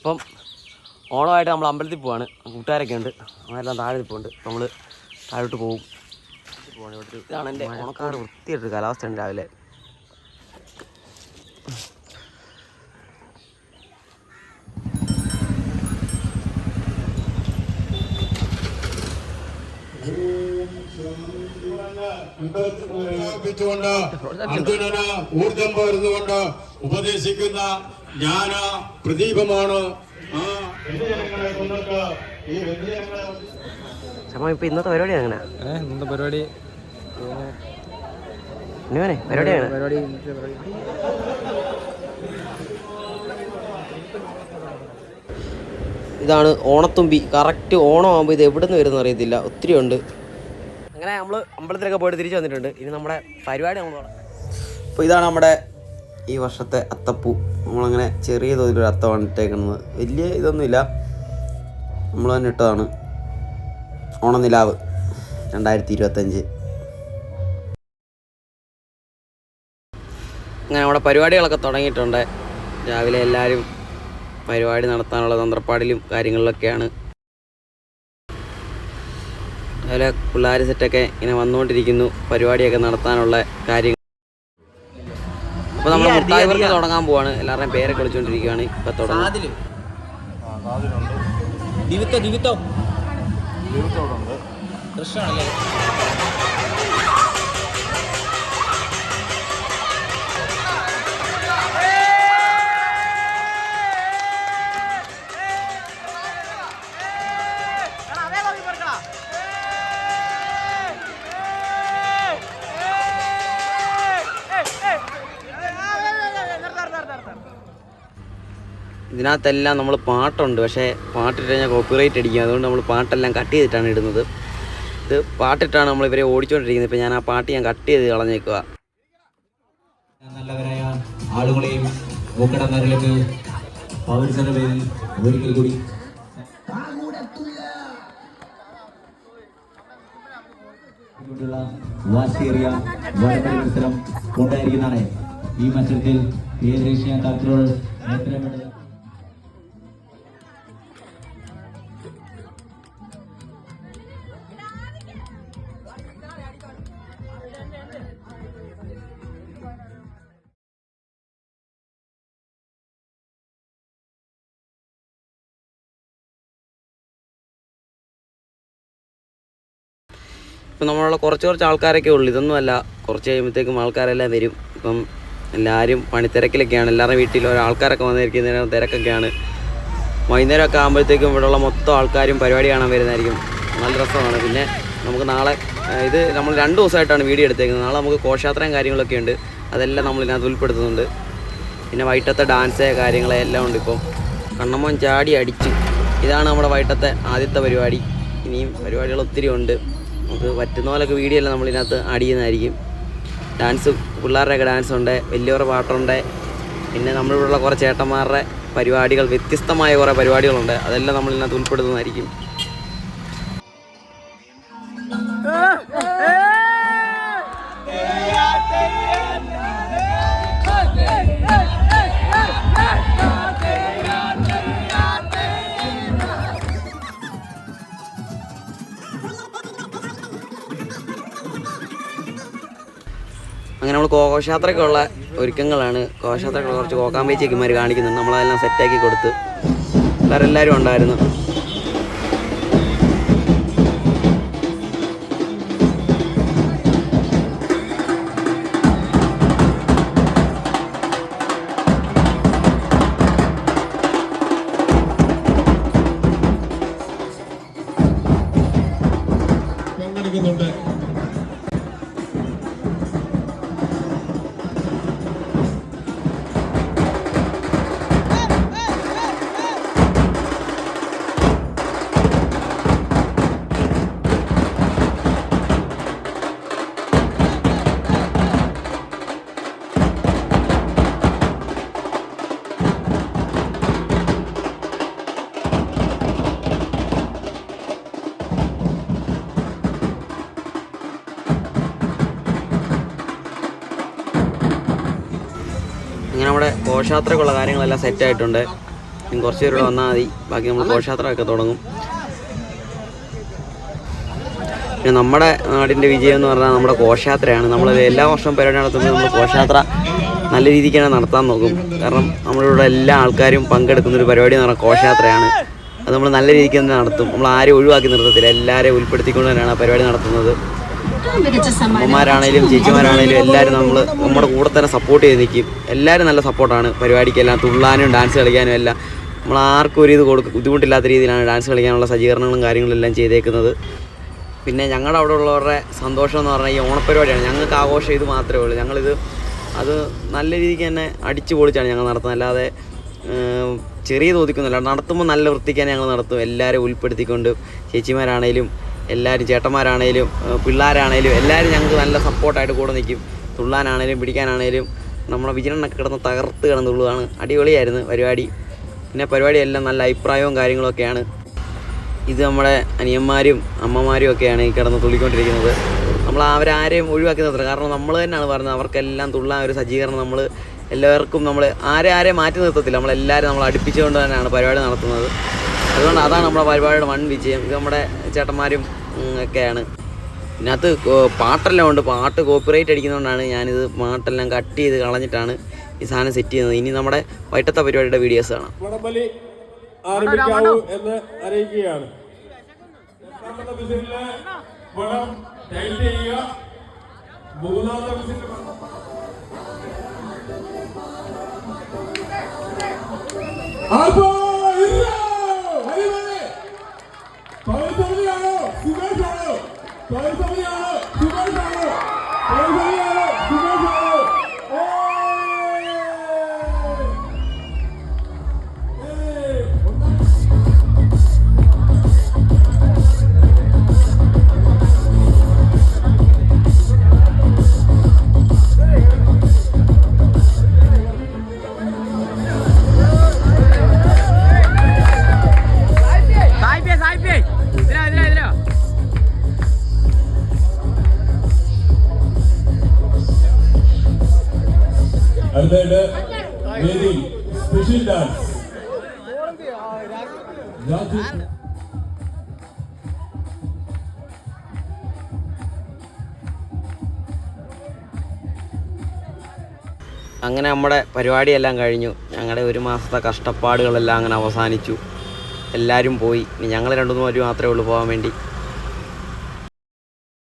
അപ്പം ഓണമായിട്ട് നമ്മൾ അമ്പലത്തിൽ പോവാണ്. കൂട്ടുകാരൊക്കെ ഉണ്ട്. അവരെല്ലാം താഴെ നിൽപ്പുണ്ട് നമ്മൾ താഴോട്ട് പോകും ഇതാണ് ഓണക്കാട് വൃത്തിയായിട്ടൊരു കാലാവസ്ഥയാണ് രാവിലെ ുകൊണ്ട് അർജുനന് ഊർജം പകർന്നുകൊണ്ട് ഉപദേശിക്കുന്ന ജ്ഞാന പ്രദീപമാണ്. ആ. ചമ്മ ഇപ്പം ഇന്നത്തെ പരിപാടി അങ്ങനെ ഇന്നത്തെ പരിപാടി പരിപാടിയാണ്. പരിപാടി അങ്ങനെ പരിപാടി ഇന്നത്തെ പരിപാടി. ഇതാണ് ഓണത്തുമ്പി. കറക്റ്റ് ഓണം ആകുമ്പോൾ ഇത് എവിടെ നിന്ന് വരുന്ന അറിയത്തില്ല. ഒത്തിരി ഉണ്ട്. അങ്ങനെ നമ്മൾ അമ്പലത്തിലൊക്കെ പോയിട്ട് തിരിച്ചു വന്നിട്ടുണ്ട്. ഇനി നമ്മുടെ പരിപാടി നമ്മൾ അപ്പോൾ ഇതാണ് നമ്മുടെ ഈ വർഷത്തെ അത്തപ്പൂ. നമ്മളങ്ങനെ ചെറിയ തോതിലൊരു അത്തമാണ് ഇട്ടേക്കുന്നത് വലിയ ഇതൊന്നുമില്ല. നമ്മൾ തന്നെ ഇട്ടതാണ്. ഓണനിലാവ് രണ്ടായിരത്തി ഇരുപത്തഞ്ച് അങ്ങനെ നമ്മുടെ പരിപാടികളൊക്കെ തുടങ്ങിയിട്ടുണ്ട്. രാവിലെ എല്ലാവരും പരിപാടി നടത്താനുള്ള തന്ത്രപ്പാടിലും കാര്യങ്ങളിലൊക്കെയാണ്. അതുപോലെ പിള്ളേർ സെറ്റൊക്കെ ഇങ്ങനെ വന്നുകൊണ്ടിരിക്കുന്നു. പരിപാടിയൊക്കെ നടത്താനുള്ള കാര്യങ്ങൾ അപ്പോൾ നമ്മൾ മുട്ടായി വർക്ക് തുടങ്ങാൻ പോവാണ്. എല്ലാവരുടെയും പേരൊക്കെ വിളിച്ചുകൊണ്ടിരിക്കുകയാണ് ഇപ്പൊ തുടങ്ങും. ദിവിത്തോ ദിവിത്തോ കൃഷ്ണാണല്ലേ ഇതിനകത്തെല്ലാം നമ്മൾ പാട്ടുണ്ട്. പക്ഷേ പാട്ടിട്ട് കഴിഞ്ഞാൽ കോപ്പിറൈറ്റ് അടിക്കും. അതുകൊണ്ട് നമ്മൾ പാട്ടെല്ലാം കട്ട് ചെയ്തിട്ടാണ് ഇടുന്നത്. ഇത് പാട്ടിട്ടാണ് നമ്മൾ ഇവരെ ഓടിച്ചുകൊണ്ടിരിക്കുന്നത് ഇപ്പം ഞാൻ ആ പാട്ട് ഞാൻ കട്ട് ചെയ്ത് കളഞ്ഞേക്കുക. നല്ലവരായ ഈ മത്സരത്തിൽ ഏത് ദേശീയ എത്രയും പെട്ടെന്ന് ഇപ്പം നമ്മളുള്ള കുറച്ച് കുറച്ച് ആൾക്കാരൊക്കെ ഉള്ളൂ. ഇതൊന്നുമല്ല കുറച്ച് കഴിയുമ്പോഴത്തേക്കും ആൾക്കാരെല്ലാം വരും. ഇപ്പം എല്ലാവരും പണിത്തിരക്കിലൊക്കെയാണ്. എല്ലാവരുടെ വീട്ടിൽ ഓരോ ആൾക്കാരൊക്കെ വന്നിരിക്കുന്നതിന് തിരക്കൊക്കെയാണ്. വൈകുന്നേരമൊക്കെ ആകുമ്പോഴത്തേക്കും ഇവിടെയുള്ള മൊത്തം ആൾക്കാരും പരിപാടി കാണാൻ വരുന്നതായിരിക്കും. നല്ല രസമാണ്. പിന്നെ നമുക്ക് നാളെ ഇത് നമ്മൾ രണ്ട് ദിവസമായിട്ടാണ് വീഡിയോ എടുത്തേക്കുന്നത്. നാളെ നമുക്ക് ഘോഷയാത്രയും കാര്യങ്ങളൊക്കെ ഉണ്ട്. അതെല്ലാം നമ്മൾ ഇതിനകത്ത് ഉൾപ്പെടുത്തുന്നുണ്ട്. പിന്നെ വൈകിട്ടത്തെ ഡാൻസ് കാര്യങ്ങൾ എല്ലാം ഉണ്ട് ഇപ്പം. കണ്ണമ്മൻ ചാടി അടിച്ച്. ഇതാണ് നമ്മുടെ വൈകിട്ടത്തെ ആദ്യത്തെ പരിപാടി. ഇനിയും പരിപാടികൾ ഒത്തിരി ഉണ്ട്. നമുക്ക് പറ്റുന്ന പോലൊക്കെ വീഡിയോ അല്ല നമ്മളിതിനകത്ത് ആഡ് ചെയ്യുന്നതായിരിക്കും ഡാൻസ് പിള്ളേരുടെയൊക്കെ ഡാൻസ് ഉണ്ട് വലിയവരുടെ പാട്ടുണ്ട്. പിന്നെ നമ്മളിവിടെയുള്ള കുറേ ചേട്ടന്മാരുടെ പരിപാടികൾ വ്യത്യസ്തമായ കുറേ പരിപാടികളുണ്ട്. അതെല്ലാം നമ്മളിതിനകത്ത് ഉൾപ്പെടുത്തുന്നതായിരിക്കും. നമ്മൾ ഘോഷയാത്രയ്ക്കുള്ള ഒരുക്കങ്ങളാണ്. ഘോഷയാത്രയ്ക്കുള്ള കുറച്ച് കോക്കാമ്പേച്ചിക്കുമാർ ചെക്കിമാർ കാണിക്കുന്നുണ്ട്. നമ്മളതെല്ലാം സെറ്റാക്കി കൊടുത്ത് വേറെ എല്ലാവരും ഉണ്ടായിരുന്നു. ഇങ്ങനെ നമ്മുടെ ഘോഷയാത്രക്കുള്ള കാര്യങ്ങളെല്ലാം സെറ്റ് ആയിട്ടുണ്ട്. ഇനി കുറച്ച് പേരോട് വന്നാൽ മതി. ബാക്കി നമ്മൾ ഘോഷയാത്ര ഒക്കെ തുടങ്ങും. പിന്നെ നമ്മുടെ നാടിന്റെ വിജയം എന്ന് പറഞ്ഞാൽ നമ്മുടെ ഘോഷയാത്രയാണ്. നമ്മൾ എല്ലാ വർഷവും പരിപാടി നടത്തുമ്പോൾ നമ്മൾ ഘോഷയാത്ര നല്ല രീതിക്ക് തന്നെ നടത്താൻ നോക്കും. കാരണം നമ്മളിവിടെ എല്ലാ ആൾക്കാരും പങ്കെടുക്കുന്ന ഒരു പരിപാടി എന്ന് പറഞ്ഞാൽ ഘോഷയാത്രയാണ്. അത് നമ്മൾ നല്ല രീതിക്ക് തന്നെ നടത്തും. നമ്മൾ ആരെയും ഒഴിവാക്കി നിർത്തത്തില്ല. എല്ലാവരെയും ഉൾപ്പെടുത്തിക്കൊണ്ട് തന്നെയാണ് ആ പരിപാടി നടത്തുന്നത്. അമ്മമാരാണേലും ചേച്ചിമാരാണേലും എല്ലാവരും നമ്മൾ നമ്മുടെ കൂടെ തന്നെ സപ്പോർട്ട് ചെയ്ത് നിൽക്കും എല്ലാവരും നല്ല സപ്പോർട്ടാണ് പരിപാടിക്കെല്ലാം തുള്ളാനും ഡാൻസ് കളിക്കാനും എല്ലാം. നമ്മൾ ആർക്കും ഒരു ഇത് കൊടുക്കും ബുദ്ധിമുട്ടില്ലാത്ത രീതിയിലാണ് ഡാൻസ് കളിക്കാനുള്ള സജ്ജീകരണങ്ങളും കാര്യങ്ങളും എല്ലാം ചെയ്തേക്കുന്നത്. പിന്നെ ഞങ്ങളുടെ അവിടെ ഉള്ളവരുടെ സന്തോഷം എന്ന് പറഞ്ഞാൽ ഈ ഓണപ്പരിപാടിയാണ്. ഞങ്ങൾക്ക് ആഘോഷം ഇത് മാത്രമേ ഉള്ളൂ. ഞങ്ങളിത് അത് നല്ല രീതിക്ക് തന്നെ അടിച്ചു പൊളിച്ചാണ് ഞങ്ങൾ നടത്തുന്നത്. അല്ലാതെ ചെറിയ തോതിക്കൊന്നുമില്ല. നടത്തുമ്പോൾ നല്ല വൃത്തിക്കാൻ ഞങ്ങൾ നടത്തും. എല്ലാവരും ഉൾപ്പെടുത്തിക്കൊണ്ട് ചേച്ചിമാരാണേലും എല്ലാവരും ചേട്ടന്മാരാണേലും പിള്ളേരാണേലും എല്ലാവരും ഞങ്ങൾക്ക് നല്ല സപ്പോർട്ടായിട്ട് കൂടെ നിൽക്കും. തുള്ളാനാണേലും പിടിക്കാനാണേലും നമ്മളെ വിജനെണ്ണൊക്കെ കിടന്ന് തകർത്ത് കിടന്നുള്ളതാണ് അടിപൊളിയായിരുന്നു പരിപാടി. പിന്നെ പരിപാടിയെല്ലാം നല്ല അഭിപ്രായവും കാര്യങ്ങളൊക്കെയാണ്. ഇത് നമ്മുടെ അനിയന്മാരും അമ്മമാരും ഒക്കെയാണ് ഈ കിടന്ന് തുള്ളിക്കൊണ്ടിരിക്കുന്നത്. നമ്മൾ അവരാരെയും ഒഴിവാക്കി നിർത്തണം കാരണം നമ്മൾ തന്നെയാണ് പറഞ്ഞത് അവർക്കെല്ലാം തുള്ളാൻ ഒരു സജ്ജീകരണം നമ്മൾ എല്ലാവർക്കും നമ്മൾ ആരെ ആരെ മാറ്റി നിർത്തത്തില്ല. നമ്മളെല്ലാവരും നമ്മൾ അടുപ്പിച്ചുകൊണ്ട് തന്നെയാണ് പരിപാടി നടത്തുന്നത്. അതുകൊണ്ട് അതാണ് നമ്മുടെ പരിപാടിയുടെ വൺ വിജയം. ഇത് നമ്മുടെ ചേട്ടന്മാരും ഒക്കെയാണ്. ഇതിനകത്ത് പാട്ടെല്ലാം ഉണ്ട്. പാട്ട് കോപ്പിറൈറ്റ് അടിക്കുന്നതുകൊണ്ടാണ് ഞാനിത് പാട്ടെല്ലാം കട്ട് ചെയ്ത് കളഞ്ഞിട്ടാണ് ഈ സാധനം സെറ്റ് ചെയ്യുന്നത്. ഇനി നമ്മുടെ വൈറ്റത്തെ പരിപാടിയുടെ വീഡിയോസ് കാണാം. ആ ആരംഭിക്കാവൂ എന്ന് അറിയിക്കുകയാണ്. ചെയ്യുക. വേദി സ്പെഷ്യൽ ഡാൻസ് അങ്ങനെ നമ്മുടെ പരിപാടിയെല്ലാം കഴിഞ്ഞു. ഞങ്ങളുടെ ഒരു മാസത്തെ കഷ്ടപ്പാടുകളെല്ലാം അങ്ങനെ അവസാനിച്ചു. എല്ലാവരും പോയി. ഞങ്ങൾ രണ്ടു മൂന്ന് മാത്രമേ ഉള്ളൂ പോകാൻ വേണ്ടി.